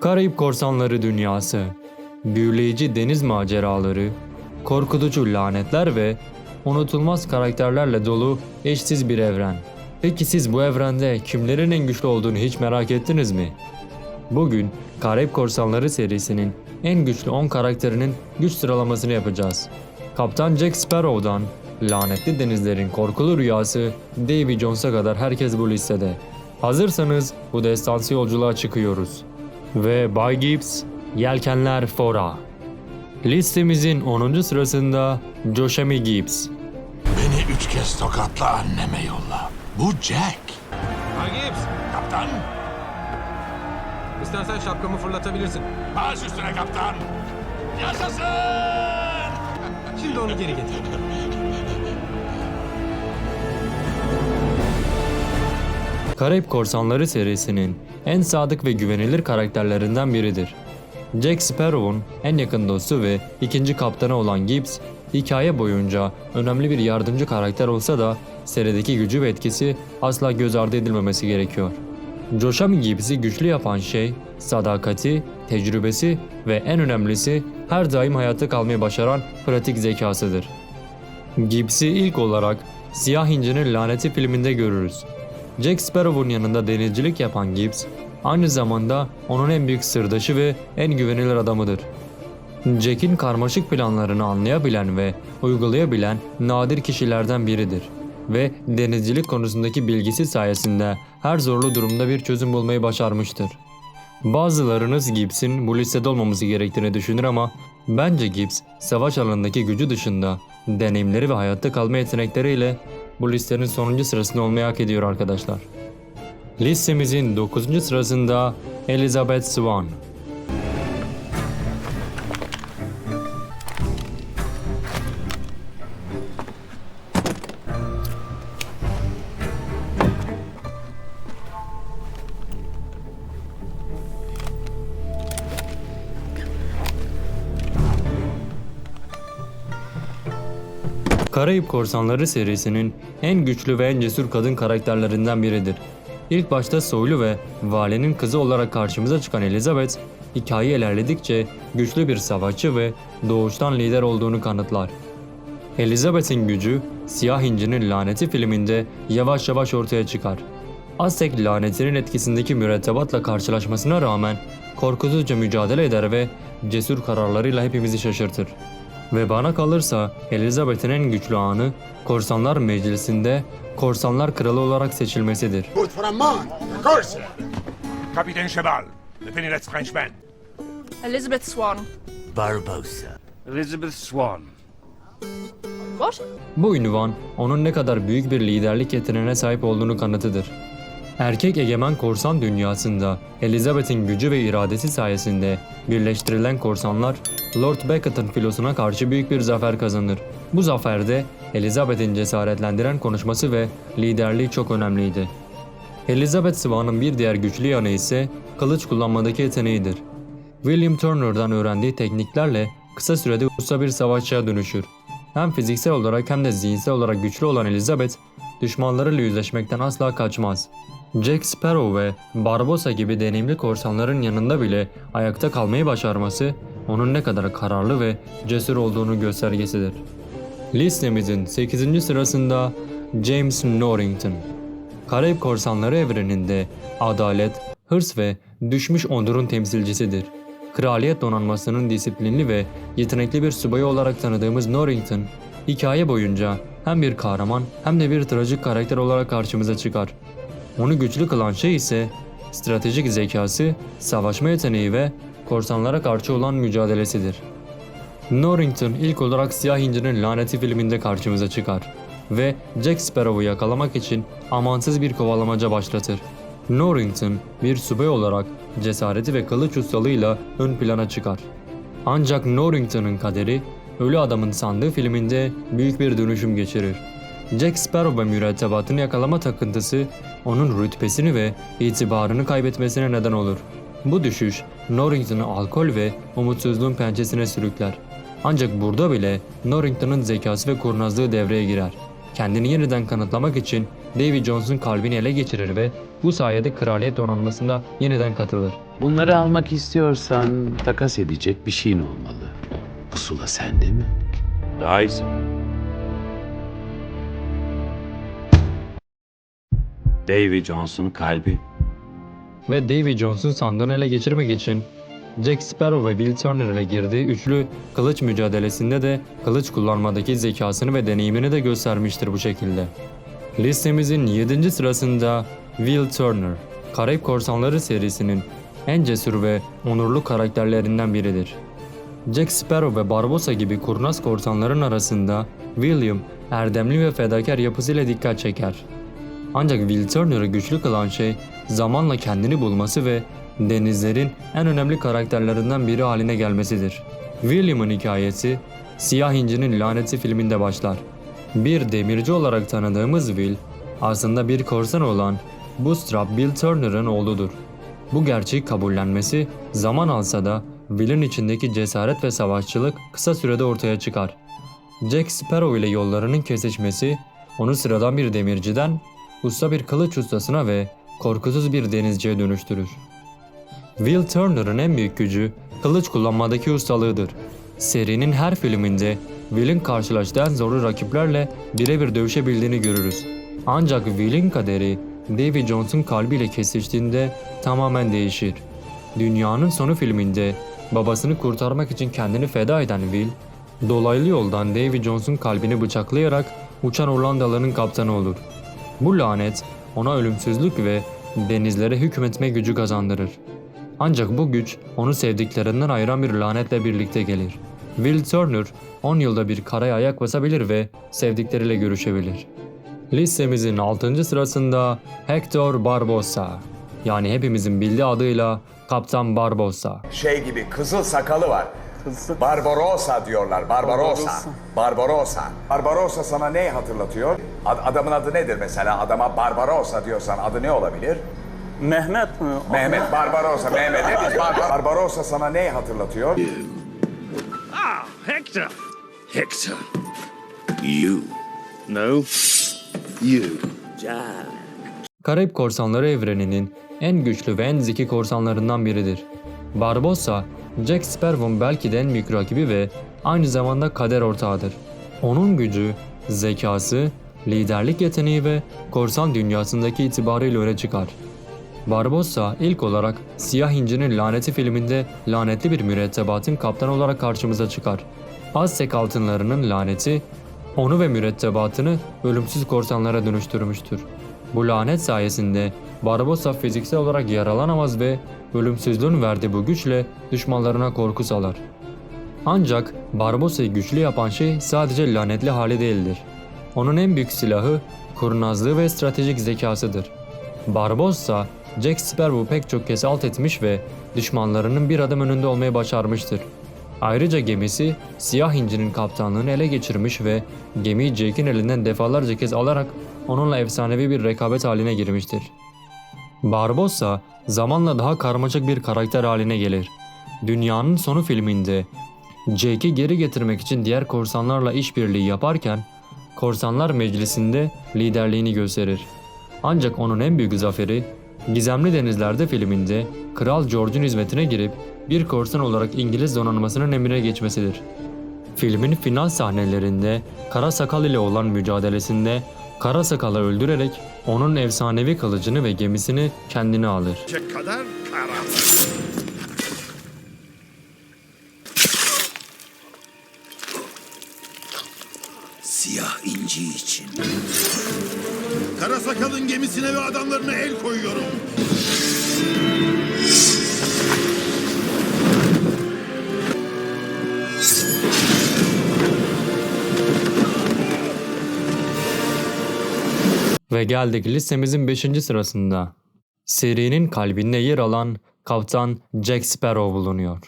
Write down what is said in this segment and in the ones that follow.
Karayip Korsanları Dünyası Büyüleyici deniz maceraları, korkutucu lanetler ve unutulmaz karakterlerle dolu eşsiz bir evren. Peki siz bu evrende kimlerin en güçlü olduğunu hiç merak ettiniz mi? Bugün Karayip Korsanları serisinin en güçlü 10 karakterinin güç sıralamasını yapacağız. Kaptan Jack Sparrow'dan lanetli denizlerin korkulu rüyası Davy Jones'a kadar herkes bu listede. Hazırsanız bu destansı yolculuğa çıkıyoruz. Ve Bay Gibbs, Yelkenler Fora. Listemizin 10. sırasında Joshemi Gibbs. Beni üç kez tokatla anneme yolla. Bu Jack. Bay Gibbs, Kaptan. istersen şapkamı fırlatabilirsin. Baş üstüne kaptan. Yaşasın! Şimdi onu geri getir. Karayip Korsanları serisinin en sadık ve güvenilir karakterlerinden biridir. Jack Sparrow'un en yakın dostu ve ikinci kaptanı olan Gibbs, hikaye boyunca önemli bir yardımcı karakter olsa da serideki gücü ve etkisi asla göz ardı edilmemesi gerekiyor. Joshami Gibbs'i güçlü yapan şey, sadakati, tecrübesi ve en önemlisi her daim hayatta kalmayı başaran pratik zekasıdır. Gibbs'i ilk olarak Siyah İnci'nin Laneti filminde görürüz. Jack Sparrow'un yanında denizcilik yapan Gibbs, aynı zamanda onun en büyük sırdaşı ve en güvenilir adamıdır. Jack'in karmaşık planlarını anlayabilen ve uygulayabilen nadir kişilerden biridir ve denizcilik konusundaki bilgisi sayesinde her zorlu durumda bir çözüm bulmayı başarmıştır. Bazılarınız Gibbs'in bu listede olmaması gerektiğini düşünür ama bence Gibbs savaş alanındaki gücü dışında deneyimleri ve hayatta kalma yetenekleriyle bu listenin sonuncu sırasında olmayı hak ediyor arkadaşlar. Listemizin 9. sırasında Elizabeth Swan. Karayip Korsanları serisinin en güçlü ve en cesur kadın karakterlerinden biridir. İlk başta soylu ve valinin kızı olarak karşımıza çıkan Elizabeth, hikaye ilerledikçe güçlü bir savaşçı ve doğuştan lider olduğunu kanıtlar. Elizabeth'in gücü, Siyah İnci'nin Laneti filminde yavaş yavaş ortaya çıkar. Aztek lanetinin etkisindeki mürettebatla karşılaşmasına rağmen korkutucu mücadele eder ve cesur kararlarıyla hepimizi şaşırtır. Ve bana kalırsa Elizabeth'in en güçlü anı Korsanlar Meclisi'nde Korsanlar Kralı olarak seçilmesidir. Good for a man, of course. Capitaine Cheval, the Penniless Frenchman. Elizabeth Swan. Barbosa. Elizabeth Swan. What? Bu ünvan onun ne kadar büyük bir liderlik yeteneğine sahip olduğunu kanıtıdır. Erkek egemen korsan dünyasında Elizabeth'in gücü ve iradesi sayesinde birleştirilen korsanlar Lord Becket'ın filosuna karşı büyük bir zafer kazanır. Bu zaferde Elizabeth'in cesaretlendiren konuşması ve liderliği çok önemliydi. Elizabeth Swan'ın bir diğer güçlü yanı ise kılıç kullanmadaki yeteneğidir. William Turner'dan öğrendiği tekniklerle kısa sürede usta bir savaşçıya dönüşür. Hem fiziksel olarak hem de zihinsel olarak güçlü olan Elizabeth, düşmanlarıyla yüzleşmekten asla kaçmaz. Jack Sparrow ve Barbossa gibi deneyimli korsanların yanında bile ayakta kalmayı başarması, onun ne kadar kararlı ve cesur olduğunu göstergesidir. Listemizin 8. sırasında James Norrington. Karayip Korsanları evreninde adalet, hırs ve düşmüş onurun temsilcisidir. Kraliyet donanmasının disiplinli ve yetenekli bir subayı olarak tanıdığımız Norrington, hikaye boyunca hem bir kahraman hem de bir trajik karakter olarak karşımıza çıkar. Onu güçlü kılan şey ise stratejik zekası, savaşma yeteneği ve korsanlara karşı olan mücadelesidir. Norrington ilk olarak Siyah İnci'nin Laneti filminde karşımıza çıkar ve Jack Sparrow'u yakalamak için amansız bir kovalamaca başlatır. Norrington bir subay olarak cesareti ve kılıç ustalığıyla ön plana çıkar. Ancak Norrington'ın kaderi Ölü Adamın Sandığı filminde büyük bir dönüşüm geçirir. Jack Sparrow ve mürettebatını yakalama takıntısı onun rütbesini ve itibarını kaybetmesine neden olur. Bu düşüş Norrington'ı alkol ve umutsuzluğun pençesine sürükler. Ancak burada bile Norrington'ın zekası ve kurnazlığı devreye girer. kendini yeniden kanıtlamak için Davy Jones'un kalbini ele geçirir ve bu sayede kraliyet donanmasında yeniden katılır. Bunları almak istiyorsan takas edecek bir şeyin olmalı. Pusula sende mi? Daha iyisi. Davy Jones'un kalbi. Ve Davy Jones'un sandığını ele geçirmek için Jack Sparrow ve Will Turner ile girdiği üçlü kılıç mücadelesinde de kılıç kullanmadaki zekasını ve deneyimini de göstermiştir bu şekilde. Listemizin 7. sırasında Will Turner, Karayip Korsanları serisinin en cesur ve onurlu karakterlerinden biridir. Jack Sparrow ve Barbossa gibi kurnaz korsanların arasında William erdemli ve fedakar yapısıyla dikkat çeker. Ancak Will Turner'ı güçlü kılan şey zamanla kendini bulması ve denizlerin en önemli karakterlerinden biri haline gelmesidir. William'ın hikayesi Siyah İnci'nin Laneti filminde başlar. Bir demirci olarak tanıdığımız Will aslında bir korsan olan Bootstrap Bill Turner'ın oğludur. Bu gerçeği kabullenmesi zaman alsa da Will'in içindeki cesaret ve savaşçılık kısa sürede ortaya çıkar. Jack Sparrow ile yollarının kesişmesi onu sıradan bir demirciden usta bir kılıç ustasına ve korkusuz bir denizciye dönüştürür. Will Turner'ın en büyük gücü kılıç kullanmadaki ustalığıdır. Serinin her filminde Will'in karşılaştığı en zorlu rakiplerle birebir dövüşebildiğini görürüz. Ancak Will'in kaderi Davy Jones'un kalbiyle kesiştiğinde tamamen değişir. Dünyanın Sonu filminde babasını kurtarmak için kendini feda eden Will, dolaylı yoldan Davy Jones'un kalbini bıçaklayarak uçan Hollandalı'nın kaptanı olur. Bu lanet ona ölümsüzlük ve denizlere hükmetme gücü kazandırır. Ancak bu güç onu sevdiklerinden ayıran bir lanetle birlikte gelir. Will Turner 10 yılda bir karaya ayak basabilir ve sevdikleriyle görüşebilir. Listemizin 6. sırasında Hector Barbossa. Yani hepimizin bildiği adıyla Kaptan Barbossa. şey gibi kızıl sakalı var. Barbarossa diyorlar. Barbarossa. Barbarossa. Barbarossa sana ne hatırlatıyor? Ad- adamın adı nedir mesela? Adama Barbarossa diyorsan adı ne olabilir? Mehmet mi? Mehmet Barbarossa. Mehmet ne biz Bar- Barbarossa sana ne hatırlatıyor? Hector! Hector. You. No. You. Karayip Korsanları evreninin en güçlü ve en zeki korsanlarından biridir. Barbossa, Jack Sparrow'un belki de en büyük rakibi ve aynı zamanda kader ortağıdır. Onun gücü, zekası, liderlik yeteneği ve korsan dünyasındaki itibarıyla öne çıkar. Barbossa ilk olarak Siyah İnci'nin Laneti filminde lanetli bir mürettebatın kaptanı olarak karşımıza çıkar. Aztek altınlarının laneti onu ve mürettebatını ölümsüz korsanlara dönüştürmüştür. Bu lanet sayesinde Barbossa fiziksel olarak yaralanamaz ve ölümsüzlüğün verdiği bu güçle düşmanlarına korku salar. Ancak Barbossa'yı güçlü yapan şey sadece lanetli hali değildir. Onun en büyük silahı kurnazlığı ve stratejik zekasıdır. Barbossa, Jack Sparrow'u pek çok kez alt etmiş ve düşmanlarının bir adım önünde olmayı başarmıştır. Ayrıca gemisi Siyah İnci'nin kaptanlığını ele geçirmiş ve gemiyi Jake'in elinden defalarca kez alarak onunla efsanevi bir rekabet haline girmiştir. Barbossa zamanla daha karmaşık bir karakter haline gelir. Dünyanın Sonu filminde Jake'i geri getirmek için diğer korsanlarla işbirliği yaparken Korsanlar Meclisi'nde liderliğini gösterir. Ancak onun en büyük zaferi Gizemli Denizler'de filminde Kral George'un hizmetine girip bir korsan olarak İngiliz donanmasının emrine geçmesidir. Filmin final sahnelerinde Kara Sakal ile olan mücadelesinde Kara Sakal'ı öldürerek onun efsanevi kılıcını ve gemisini kendine alır. kadar karanlık. İnci için. Karasakal'ın gemisine ve adamlarına el koyuyorum. Ve geldik listemizin 5. sırasında. Serinin kalbinde yer alan Kaptan Jack Sparrow bulunuyor.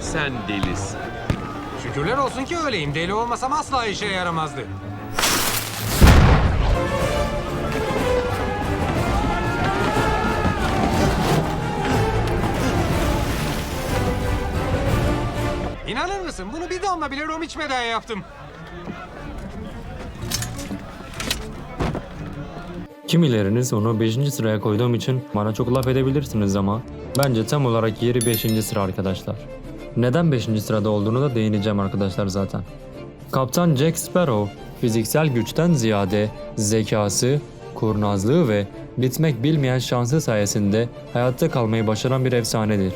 Sen delisin. Şükürler olsun ki öyleyim. Deli olmasam asla işe yaramazdı. İnanır mısın? Bunu bir damla bile rom içmeden yaptım. Kimileriniz onu 5. sıraya koyduğum için bana çok laf edebilirsiniz ama bence tam olarak yeri 5. sıra arkadaşlar. Neden 5. sırada olduğunu da değineceğim arkadaşlar zaten. Kaptan Jack Sparrow fiziksel güçten ziyade zekası, kurnazlığı ve bitmek bilmeyen şansı sayesinde hayatta kalmayı başaran bir efsanedir.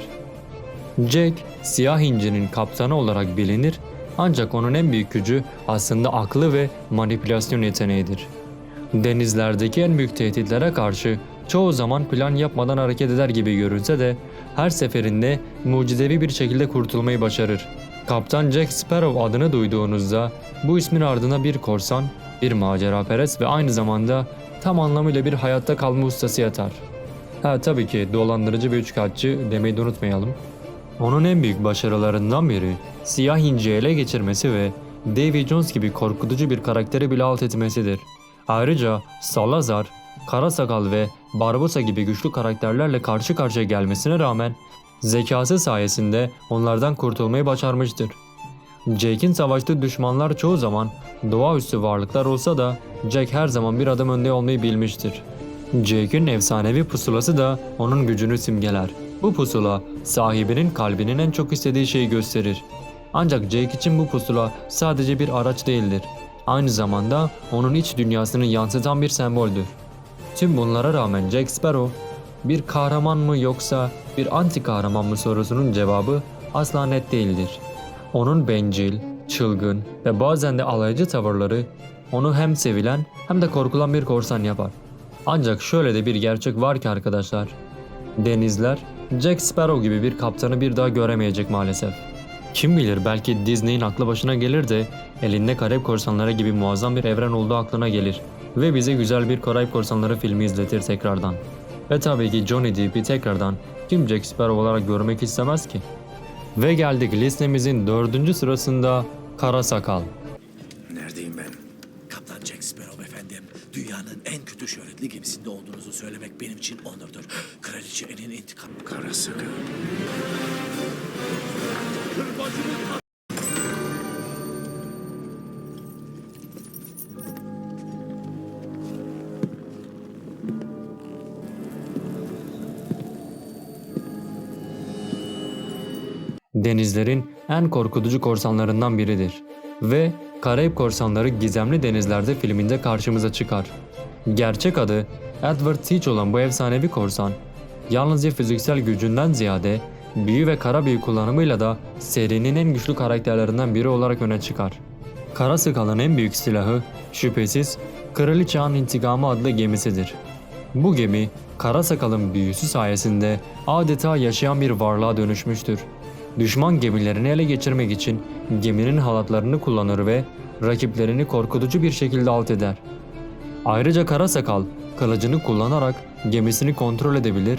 Jack, siyah incinin kaptanı olarak bilinir ancak onun en büyük gücü aslında aklı ve manipülasyon yeteneğidir. Denizlerdeki en büyük tehditlere karşı çoğu zaman plan yapmadan hareket eder gibi görünse de her seferinde mucizevi bir şekilde kurtulmayı başarır. Kaptan Jack Sparrow adını duyduğunuzda bu ismin ardına bir korsan, bir maceraperest ve aynı zamanda tam anlamıyla bir hayatta kalma ustası yatar. Ha tabii ki dolandırıcı ve üçkağıtçı demeyi de unutmayalım. Onun en büyük başarılarından biri siyah inci ele geçirmesi ve Davy Jones gibi korkutucu bir karakteri bile alt etmesidir. Ayrıca Salazar, Karasakal ve Barbosa gibi güçlü karakterlerle karşı karşıya gelmesine rağmen zekası sayesinde onlardan kurtulmayı başarmıştır. Jake'in savaştığı düşmanlar çoğu zaman doğaüstü varlıklar olsa da Jack her zaman bir adım önde olmayı bilmiştir. Jake'in efsanevi pusulası da onun gücünü simgeler. Bu pusula sahibinin kalbinin en çok istediği şeyi gösterir. Ancak Jake için bu pusula sadece bir araç değildir. Aynı zamanda onun iç dünyasını yansıtan bir semboldür. Tüm bunlara rağmen Jack Sparrow bir kahraman mı yoksa bir anti kahraman mı sorusunun cevabı asla net değildir. Onun bencil, çılgın ve bazen de alaycı tavırları onu hem sevilen hem de korkulan bir korsan yapar. Ancak şöyle de bir gerçek var ki arkadaşlar. Denizler Jack Sparrow gibi bir kaptanı bir daha göremeyecek maalesef. Kim bilir belki Disney'in aklı başına gelir de elinde Karayip Korsanları gibi muazzam bir evren olduğu aklına gelir ve bize güzel bir Karayip Korsanları filmi izletir tekrardan. Ve tabii ki Johnny Depp'i tekrardan kim Jack Sparrow olarak görmek istemez ki? Ve geldik listemizin dördüncü sırasında Kara Sakal. Neredeyim ben? Kaptan Jack Sparrow efendim. Dünyanın en kötü şöhretli gemisinde olduğunuzu söylemek benim için onurdur. Kraliçe Anne'in intikam... Kara sakal. Denizlerin en korkutucu korsanlarından biridir. Ve Karayip Korsanları Gizemli Denizlerde filminde karşımıza çıkar. Gerçek adı Edward Teach olan bu efsanevi korsan, yalnızca fiziksel gücünden ziyade büyü ve kara büyü kullanımıyla da serinin en güçlü karakterlerinden biri olarak öne çıkar. Kara Sakal'ın en büyük silahı şüphesiz Kraliçe Anne İntikamı adlı gemisidir. Bu gemi Kara Sakal'ın büyüsü sayesinde adeta yaşayan bir varlığa dönüşmüştür. Düşman gemilerini ele geçirmek için geminin halatlarını kullanır ve rakiplerini korkutucu bir şekilde alt eder. Ayrıca Kara Sakal kılıcını kullanarak gemisini kontrol edebilir,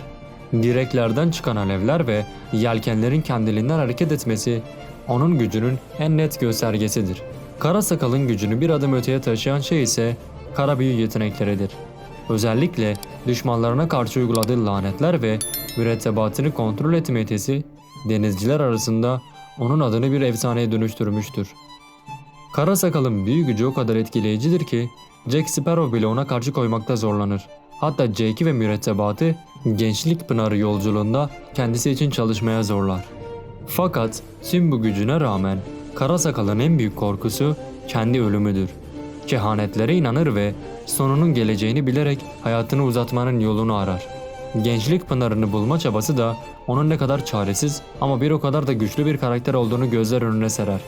direklerden çıkan alevler ve yelkenlerin kendiliğinden hareket etmesi onun gücünün en net göstergesidir. Kara Sakal'ın gücünü bir adım öteye taşıyan şey ise kara büyü yetenekleridir. Özellikle düşmanlarına karşı uyguladığı lanetler ve mürettebatını kontrol etme yetisi denizciler arasında onun adını bir efsaneye dönüştürmüştür. Kara Sakal'ın büyü gücü o kadar etkileyicidir ki Jack Sparrow bile ona karşı koymakta zorlanır. Hatta Jake'i ve mürettebatı gençlik pınarı yolculuğunda kendisi için çalışmaya zorlar. Fakat tüm bu gücüne rağmen Kara Sakal'ın en büyük korkusu kendi ölümüdür. Kehanetlere inanır ve sonunun geleceğini bilerek hayatını uzatmanın yolunu arar. Gençlik pınarını bulma çabası da onun ne kadar çaresiz ama bir o kadar da güçlü bir karakter olduğunu gözler önüne serer.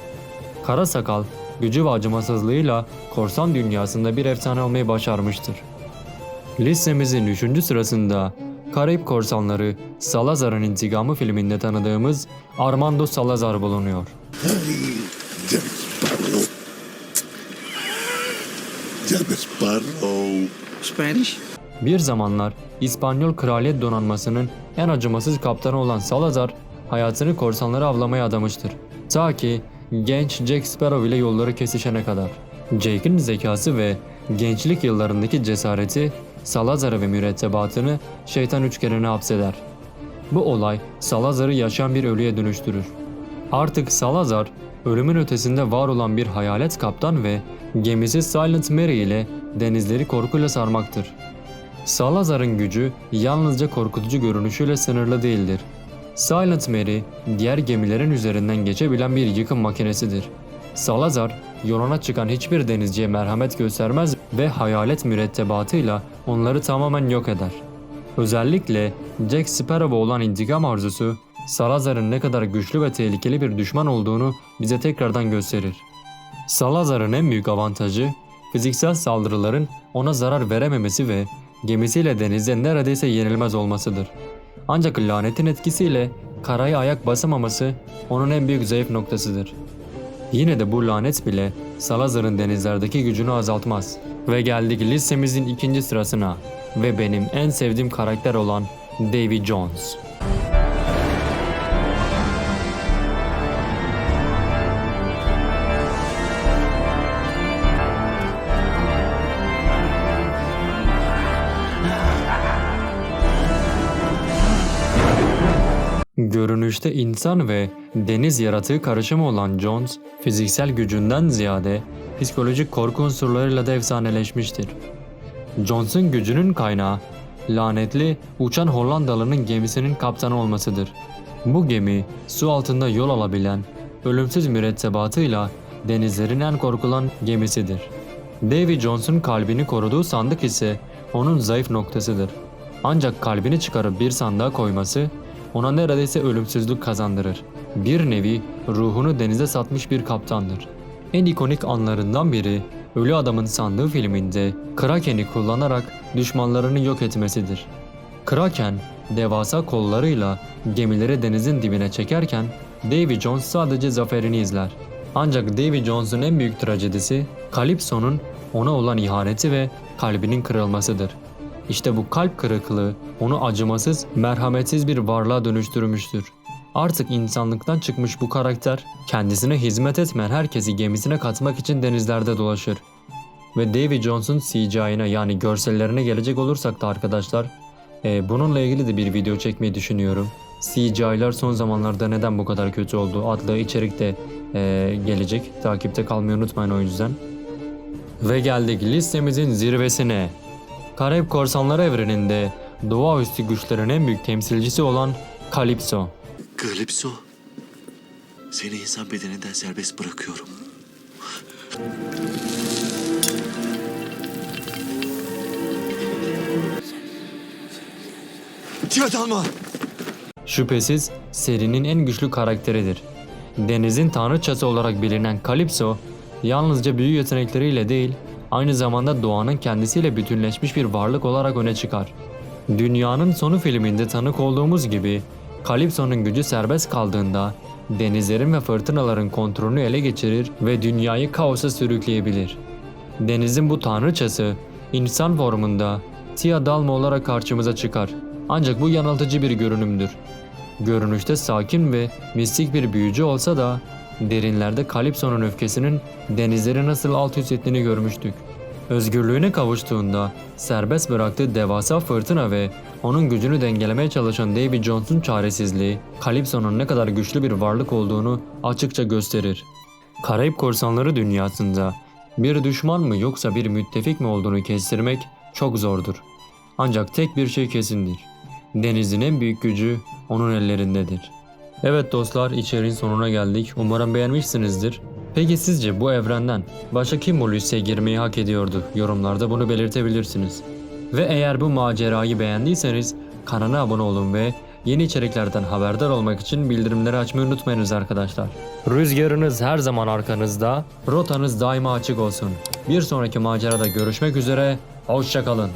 Kara Sakal, gücü ve acımasızlığıyla korsan dünyasında bir efsane olmayı başarmıştır. Listemizin 3. sırasında Karayip Korsanları Salazar'ın İntikamı filminde tanıdığımız Armando Salazar bulunuyor. Spanish? Bir zamanlar İspanyol Kraliyet Donanması'nın en acımasız kaptanı olan Salazar hayatını korsanları avlamaya adamıştır. Ta ki genç Jack Sparrow ile yolları kesişene kadar. Jake'in zekası ve gençlik yıllarındaki cesareti Salazar'ı ve mürettebatını şeytan üçgenine hapseder. Bu olay Salazar'ı yaşayan bir ölüye dönüştürür. Artık Salazar, ölümün ötesinde var olan bir hayalet kaptan ve gemisi Silent Mary ile denizleri korkuyla sarmaktır. Salazar'ın gücü yalnızca korkutucu görünüşüyle sınırlı değildir. Silent Mary, diğer gemilerin üzerinden geçebilen bir yıkım makinesidir. Salazar, yoluna çıkan hiçbir denizciye merhamet göstermez ve hayalet mürettebatıyla onları tamamen yok eder. Özellikle Jack Sparrow'a olan intikam arzusu, Salazar'ın ne kadar güçlü ve tehlikeli bir düşman olduğunu bize tekrardan gösterir. Salazar'ın en büyük avantajı, fiziksel saldırıların ona zarar verememesi ve gemisiyle denizde neredeyse yenilmez olmasıdır. Ancak lanetin etkisiyle karaya ayak basamaması onun en büyük zayıf noktasıdır. Yine de bu lanet bile Salazar'ın denizlerdeki gücünü azaltmaz. Ve geldik listemizin ikinci sırasına ve benim en sevdiğim karakter olan Davy Jones. Görünüşte insan ve deniz yaratığı karışımı olan Jones, fiziksel gücünden ziyade psikolojik korku unsurlarıyla da efsaneleşmiştir. Jones'un gücünün kaynağı, lanetli uçan Hollandalı'nın gemisinin kaptanı olmasıdır. Bu gemi, su altında yol alabilen, ölümsüz mürettebatıyla denizlerin en korkulan gemisidir. Davy Jones'un kalbini koruduğu sandık ise onun zayıf noktasıdır. Ancak kalbini çıkarıp bir sandığa koyması ona neredeyse ölümsüzlük kazandırır. Bir nevi ruhunu denize satmış bir kaptandır. En ikonik anlarından biri Ölü Adamın Sandığı filminde Kraken'i kullanarak düşmanlarını yok etmesidir. Kraken devasa kollarıyla gemileri denizin dibine çekerken Davy Jones sadece zaferini izler. Ancak Davy Jones'un en büyük trajedisi Calypso'nun ona olan ihaneti ve kalbinin kırılmasıdır. İşte bu kalp kırıklığı onu acımasız, merhametsiz bir varlığa dönüştürmüştür. Artık insanlıktan çıkmış bu karakter, kendisine hizmet etmeyen herkesi gemisine katmak için denizlerde dolaşır. Ve Davy Jones'un CGI'ına yani görsellerine gelecek olursak da arkadaşlar, e, bununla ilgili de bir video çekmeyi düşünüyorum. CGI'lar son zamanlarda neden bu kadar kötü oldu adlı içerik de e, gelecek. Takipte kalmayı unutmayın o yüzden. Ve geldik listemizin zirvesine. Karayip Korsanları evreninde doğaüstü güçlerin en büyük temsilcisi olan Calypso. Calypso, seni insan bedeninden serbest bırakıyorum. Tiyadalma! Şüphesiz serinin en güçlü karakteridir. Denizin tanrıçası olarak bilinen Calypso, yalnızca büyü yetenekleriyle değil, aynı zamanda doğanın kendisiyle bütünleşmiş bir varlık olarak öne çıkar. Dünyanın Sonu filminde tanık olduğumuz gibi, Calypso'nun gücü serbest kaldığında, denizlerin ve fırtınaların kontrolünü ele geçirir ve dünyayı kaosa sürükleyebilir. Denizin bu tanrıçası, insan formunda Tia Dalma olarak karşımıza çıkar. Ancak bu yanıltıcı bir görünümdür. Görünüşte sakin ve mistik bir büyücü olsa da derinlerde Kalipso'nun öfkesinin denizleri nasıl alt üst ettiğini görmüştük. Özgürlüğüne kavuştuğunda serbest bıraktığı devasa fırtına ve onun gücünü dengelemeye çalışan Davy Jones'un çaresizliği, Kalipso'nun ne kadar güçlü bir varlık olduğunu açıkça gösterir. Karayip korsanları dünyasında bir düşman mı yoksa bir müttefik mi olduğunu kestirmek çok zordur. Ancak tek bir şey kesindir. Denizin en büyük gücü onun ellerindedir. Evet dostlar içeriğin sonuna geldik. Umarım beğenmişsinizdir. Peki sizce bu evrenden başka kim bu listeye girmeyi hak ediyordu? Yorumlarda bunu belirtebilirsiniz. Ve eğer bu macerayı beğendiyseniz kanala abone olun ve yeni içeriklerden haberdar olmak için bildirimleri açmayı unutmayınız arkadaşlar. Rüzgarınız her zaman arkanızda, rotanız daima açık olsun. Bir sonraki macerada görüşmek üzere, hoşçakalın.